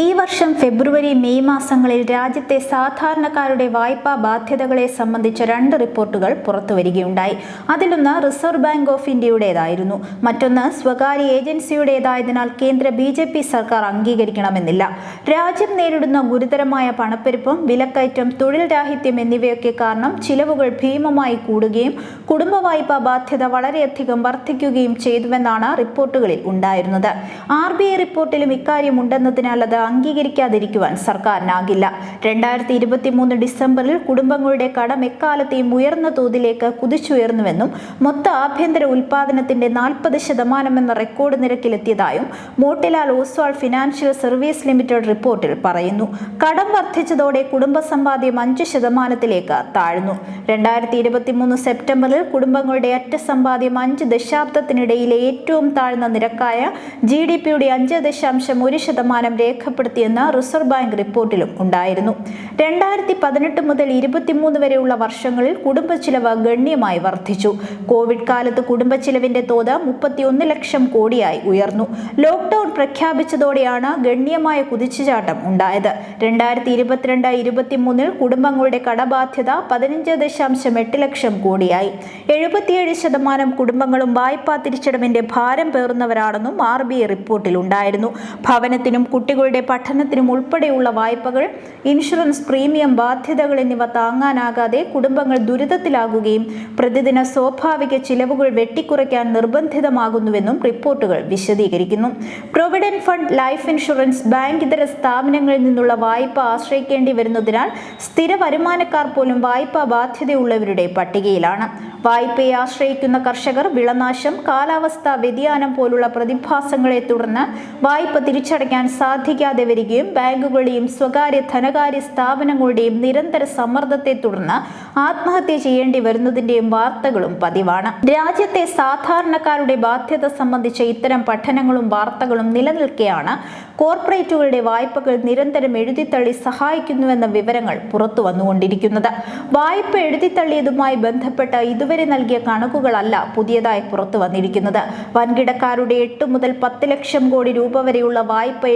ഈ വർഷം ഫെബ്രുവരി മെയ് മാസങ്ങളിൽ രാജ്യത്തെ സാധാരണക്കാരുടെ വായ്പാ ബാധ്യതകളെ സംബന്ധിച്ച രണ്ട് റിപ്പോർട്ടുകൾ പുറത്തുവരികയുണ്ടായി. അതിലൊന്ന് റിസർവ് ബാങ്ക് ഓഫ് ഇന്ത്യയുടേതായിരുന്നു. മറ്റൊന്ന് സ്വകാര്യ ഏജൻസിയുടേതായതിനാൽ കേന്ദ്ര ബി ജെ പി സർക്കാർ അംഗീകരിക്കണമെന്നില്ല. രാജ്യം നേരിടുന്ന ഗുരുതരമായ പണപ്പെരുപ്പം വിലക്കയറ്റം തൊഴിൽ രാഹിത്യം എന്നിവയൊക്കെ കാരണം ചിലവുകൾ ഭീമമായി കൂടുകയും കുടുംബ വായ്പാ ബാധ്യത വളരെയധികം വർദ്ധിക്കുകയും ചെയ്തുവെന്നാണ് റിപ്പോർട്ടുകളിൽ ഉണ്ടായിരുന്നത്. ആർ ബി ഐ റിപ്പോർട്ടിലും ഇക്കാര്യം ഉണ്ടെന്നതിനാൽ അത് അംഗീകരിക്കാതിരിക്കുവാൻ സർക്കാരിനാകില്ല. രണ്ടായിരത്തി ഇരുപത്തി മൂന്ന് ഡിസംബറിൽ കുടുംബങ്ങളുടെ കടം എക്കാലത്തെയും ഉയർന്ന തോതിലേക്ക് കുതിച്ചുയർന്നുവെന്നും മൊത്ത ആഭ്യന്തര ഉൽപാദനത്തിന്റെ നാൽപ്പത് ശതമാനം എന്ന record നിരക്കിലെത്തിയതായും Motilal Oswal financial service limited റിപ്പോർട്ടിൽ പറയുന്നു. കടം വർദ്ധിച്ചതോടെ കുടുംബ സമ്പാദ്യം അഞ്ച് ശതമാനത്തിലേക്ക് താഴ്ന്നു. രണ്ടായിരത്തി ഇരുപത്തി മൂന്ന് സെപ്റ്റംബറിൽ കുടുംബങ്ങളുടെ അറ്റ സമ്പാദ്യം അഞ്ച് ദശാബ്ദത്തിനിടയിലെ ഏറ്റവും താഴ്ന്ന നിരക്കായ ജി ഡി പിയുടെ അഞ്ച് ദശാംശം ഒരു ശതമാനം രേഖപ്പെടുത്തിയെന്ന് റിസർവ് ബാങ്ക് റിപ്പോർട്ടിലും ഉണ്ടായിരുന്നു. രണ്ടായിരത്തി പതിനെട്ട് മുതൽ ഇരുപത്തിമൂന്ന് വരെയുള്ള വർഷങ്ങളിൽ കുടുംബ ചിലവ് ഗണ്യമായി വർദ്ധിച്ചു. കോവിഡ് കാലത്ത് കുടുംബ ചിലവിന്റെ തോത് മുപ്പത്തിയൊന്ന് ലക്ഷം കോടിയായി ഉയർന്നു. ലോക്ക്ഡൌൺ പ്രഖ്യാപിച്ചതോടെയാണ് ഗണ്യമായ കുതിച്ചുചാട്ടം ഉണ്ടായത്. രണ്ടായിരത്തി ഇരുപത്തിരണ്ട് ഇരുപത്തിമൂന്നിൽ കുടുംബങ്ങളുടെ കടബാധ്യത പതിനഞ്ച് ദശാംശം എട്ട് ലക്ഷം കോടിയായി. എഴുപത്തിയേഴ് ശതമാനം കുടുംബങ്ങളും വായ്പാ തിരിച്ചടവിന്റെ ഭാരം പേറുന്നവരാണെന്നും ആർ ബി ഐ റിപ്പോർട്ടിൽ ഉണ്ടായിരുന്നു ഭവനത്തിനും കുട്ടികളുടെ പഠനത്തിനും ഉൾപ്പെടെയുള്ള വായ്പകൾ ഇൻഷുറൻസ് പ്രീമിയം ബാധ്യതകൾ എന്നിവ താങ്ങാനാകാതെ കുടുംബങ്ങൾ ദുരിതത്തിലാകുകയും പ്രതിദിന സ്വാഭാവിക ചിലവുകൾ വെട്ടിക്കുറയ്ക്കാൻ നിർബന്ധിതമാകുന്നുവെന്നും റിപ്പോർട്ടുകൾ വിശദീകരിക്കുന്നു. Provident fund life insurance bank ഇതര സ്ഥാപനങ്ങളിൽ നിന്നുള്ള വായ്പ ആശ്രയിക്കേണ്ടി വരുന്നതിനാൽ സ്ഥിര വരുമാനക്കാർ പോലും വായ്പാ ബാധ്യതയുള്ളവരുടെ പട്ടികയിലാണ്. വായ്പയെ ആശ്രയിക്കുന്ന കർഷകർ വിളനാശം കാലാവസ്ഥാ വ്യതിയാനം പോലുള്ള പ്രതിഭാസങ്ങളെ തുടർന്ന് വായ്പ തിരിച്ചടയ്ക്കാൻ സാധിക്കാതെ വരികയും ബാങ്കുകളുടെയും സ്വകാര്യ ധനകാര്യ സ്ഥാപനങ്ങളുടെയും നിരന്തര സമ്മർദ്ദത്തെ തുടർന്ന് ആത്മഹത്യ ചെയ്യേണ്ടി വരുന്നതിന്റെയും വാർത്തകളും പതിവാണ്. രാജ്യത്തെ സാധാരണക്കാരുടെ ബാധ്യത സംബന്ധിച്ച ഇത്തരം പഠനങ്ങളും വാർത്തകളും നിലനിൽക്കെയാണ് കോർപ്പറേറ്റുകളുടെ വായ്പകൾ നിരന്തരം എഴുതിത്തള്ളി സഹായിക്കുന്നുവെന്ന വിവരങ്ങൾ പുറത്തു വന്നുകൊണ്ടിരിക്കുന്നത്. വായ്പ എഴുതിത്തള്ളിയതുമായി ബന്ധപ്പെട്ട ഇതുവരെ നൽകിയ കണക്കുകളല്ല പുതിയതായി പുറത്തു വന്നിരിക്കുന്നത്. വൻകിടക്കാരുടെ എട്ട് മുതൽ പത്ത് ലക്ഷം കോടി രൂപ വരെയുള്ള വായ്പ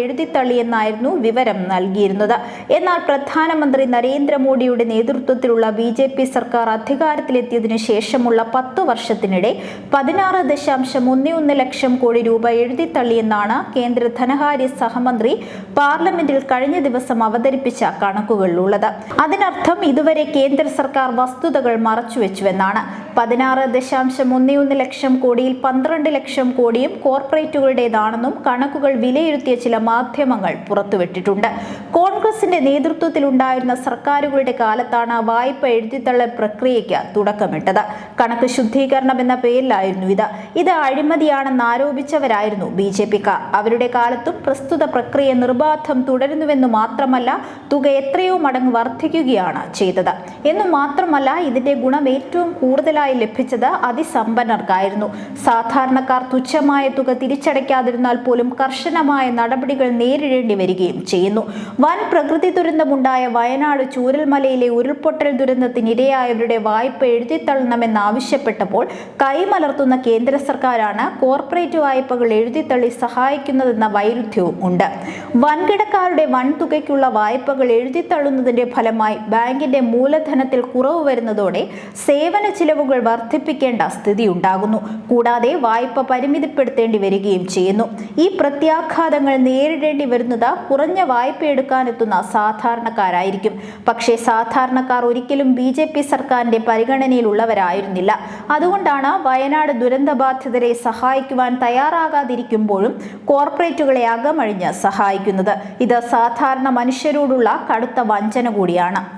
എഴുതിത്തള്ളിയെന്നായിരുന്നു വിവരം നൽകിയിരുന്നത്. എന്നാൽ പ്രധാനമന്ത്രി നരേന്ദ്രമോദിയുടെ നേതൃത്വത്തിലുള്ള ബി ജെ പി സർക്കാർ അധികാരത്തിലെത്തിയതിനു ശേഷമുള്ള പത്തു വർഷത്തിനിടെ പതിനാറ് ദശാംശം ഒന്ന് ഒന്ന് ലക്ഷം കോടി രൂപ എഴുതിത്തള്ളിയെന്നാണ് കേന്ദ്ര ധനകാര്യ സഹമന്ത്രി പാർലമെന്റിൽ കഴിഞ്ഞ ദിവസം അവതരിപ്പിച്ച കണക്കുകളിലുള്ളത്. അതിനർത്ഥം ഇതുവരെ കേന്ദ്ര സർക്കാർ വസ്തുതകൾ മറച്ചുവെച്ചുവെന്നാണ്. പതിനാറ് ദശാംശം ഒന്ന് ഒന്ന് ലക്ഷം കോടിയിൽ പന്ത്രണ്ട് ലക്ഷം കോടിയും കോർപ്പറേറ്റുകളുടേതാണെന്നും കണക്കുകൾ വിലയിരുത്തിയ ചില മാധ്യമങ്ങൾ പുറത്തുവിട്ടിട്ടുണ്ട്. കോൺഗ്രസിന്റെ നേതൃത്വത്തിലുണ്ടായിരുന്ന സർക്കാരുകളുടെ കാലത്താണ് വായ്പ എഴുതിത്തള്ളൽ പ്രക്രിയയ്ക്ക് തുടക്കമിട്ടത്. കണക്ക് ശുദ്ധീകരണം എന്ന പേരിലായിരുന്നു ഇത്. ഇത് അഴിമതിയാണെന്ന് ആരോപിച്ചവരായിരുന്നു ബി ജെ പിക്കാർ. അവരുടെ കാലത്തും പ്രസ്തുത പ്രക്രിയ നിർബാധം തുടരുന്നുവെന്ന് മാത്രമല്ല തുക എത്രയോ മടങ്ങ് വർദ്ധിക്കുകയാണ് ചെയ്തത്. എന്നു മാത്രമല്ല ഇതിന്റെ ഗുണം ഏറ്റവും കൂടുതലായി ലഭിച്ചത് അതിസമ്പന്നർക്കായിരുന്നു. സാധാരണക്കാർ തുച്ഛമായ തുക തിരിച്ചടയ്ക്കാതിരുന്നാൽ പോലും കർശനമായ നടപടികൾ നേരിടേണ്ടി വരികയും ചെയ്യുന്നു. വൻ പ്രകൃതി ദുരന്തമുണ്ടായ വയനാട് ചൂരൽമലയിലെ ഉരുൾപൊട്ടൽ ദുരന്തത്തിനിരയായവരുടെ വായ്പ എഴുതിത്തള്ളണമെന്നാവശ്യപ്പെട്ടപ്പോൾ കൈമലർത്തുന്ന കേന്ദ്ര സർക്കാരാണ് കോർപ്പറേറ്റ് വായ്പകൾ എഴുതിത്തള്ളി സഹായിക്കുന്നതെന്ന വൈരുദ്ധ്യവും ഉണ്ട്. വൻകിടക്കാരുടെ വൻതുകയ്ക്കുള്ള വായ്പകൾ എഴുതിത്തള്ളുന്നതിന്റെ ഫലമായി ബാങ്കിന്റെ മൂലധനത്തിൽ കുറവ് വരുന്നതോടെ സേവന ചിലവുകൾ വർദ്ധിപ്പിക്കേണ്ട സ്ഥിതി ഉണ്ടാകുന്നു കൂടാതെ വായ്പ പരിമിതപ്പെടുത്തേണ്ടി വരികയും ചെയ്യുന്നു. ഈ പ്രത്യാഘാതങ്ങൾ നേരിടേണ്ടി വരുന്നത് കുറഞ്ഞ വായ്പ എടുക്കാനെത്തുന്ന സാധാരണക്കാരായിരിക്കും. പക്ഷേ സാധാരണക്കാർ ഒരിക്കലും ബി ജെ പി സർക്കാരിന്റെ പരിഗണനയിലുള്ളവരായിരുന്നില്ല. അതുകൊണ്ടാണ് വയനാട് ദുരന്തബാധിതരെ സഹായിക്കുവാൻ തയ്യാറാകാതിരിക്കുമ്പോഴും കോർപ്പറേറ്റുകളെ അകമഴിഞ്ഞ് സഹായിക്കുന്നത്. ഇത് സാധാരണ മനുഷ്യരോടുള്ള കടുത്ത വഞ്ചന കൂടിയാണ്.